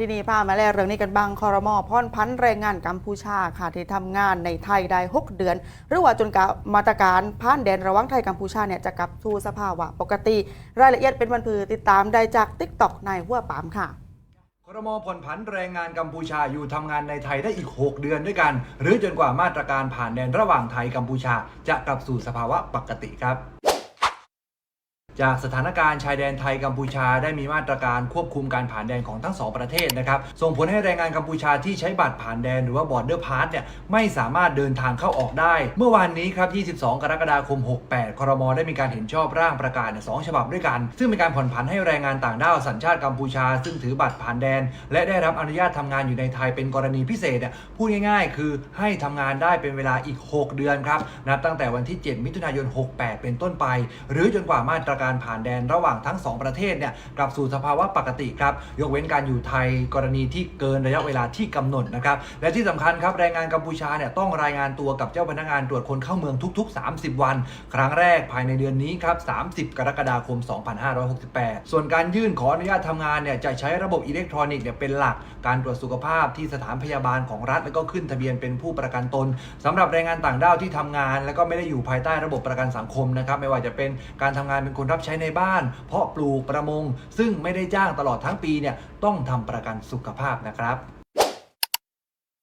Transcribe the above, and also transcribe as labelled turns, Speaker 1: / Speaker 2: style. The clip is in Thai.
Speaker 1: ที่นี่พามาแล้วเรื่องนี้กันบ้างคอรมอพ่อนพันแรงงานกัมพูชาค่ะที่ทำงานในไทยได้ 6 เดือน หรือว่าจนกับมาตรการผ่านแดนระหว่างไทยกัมพูชาเนี่ยจะกลับสู่สภาวะปกติ รายละเอียดเป็นวันพือติดตามได้จากติ๊กต็อกในหัวปามค่ะ
Speaker 2: ครมผ่อนผันแรงงานกัมพูชาอยู่ทำงานในไทยได้อีก 6 เดือนด้วยกัน หรือจนกว่ามาตรการผ่านแดนระหว่างไทยกัมพูชาจะกลับสู่สภาวะปกติครับ จากสถานการณ์ชายแดนไทยกัมพูชาได้มีมาตรการควบคุมการผ่านแดนของทั้งสองประเทศนะครับ ส่งผลให้แรงงานกัมพูชาที่ใช้บัตรผ่านแดนหรือว่า border pass เนี่ยไม่สามารถเดินทางเข้าออกได้ เมื่อวานนี้ครับ 22 กรกฎาคม 68 ครม ได้มีการเห็นชอบร่างประกาศเนี่ยสองฉบับด้วยกัน ซึ่งเป็นการผ่อนผันให้แรงงานต่างด้าวสัญชาติกัมพูชา ซึ่งถือบัตรผ่านแดน และได้รับอนุญาตทำงานอยู่ในไทยเป็นกรณีพิเศษเนี่ยพูดง่าย ๆ คือให้ทำงานได้เป็นเวลาอีก 6 เดือนครับนับตั้งแต่วันที่ 7 มิถุนายน 68 เป็นต้นไป หรือจนกว่ามาตรการการผ่านแดนระหว่างทั้ง 2 ประเทศเนี่ยกลับสู่สภาวะปกติครับ ยกเว้นการอยู่ไทยกรณีที่เกินระยะเวลาที่กำหนดนะครับ และที่สำคัญครับแรงงานกัมพูชาเนี่ยต้องรายงานตัวกับเจ้าพนักงานตรวจคนเข้าเมืองทุก ๆ 30 วัน ครั้งแรกภายในเดือนนี้ครับ 30 กรกฎาคม 2568 ส่วนการยื่นขออนุญาตทำงานเนี่ยจะใช้ระบบอิเล็กทรอนิกส์เนี่ยเป็นหลัก การตรวจสุขภาพที่สถานพยาบาลของรัฐ แล้วก็ขึ้นทะเบียนเป็นผู้ประกันตนสำหรับแรงงานต่างด้าวที่ทำงาน แล้วก็ไม่ได้อยู่ภายใต้ระบบประกันสังคมนะครับไม่ว่าจะเป็นการทำงานเป็นคนรับใช้ในบ้าน เพาะปลูกประมง ซึ่งไม่ได้จ้างตลอดทั้งปีเนี่ยต้องทำประกันสุขภาพนะครับ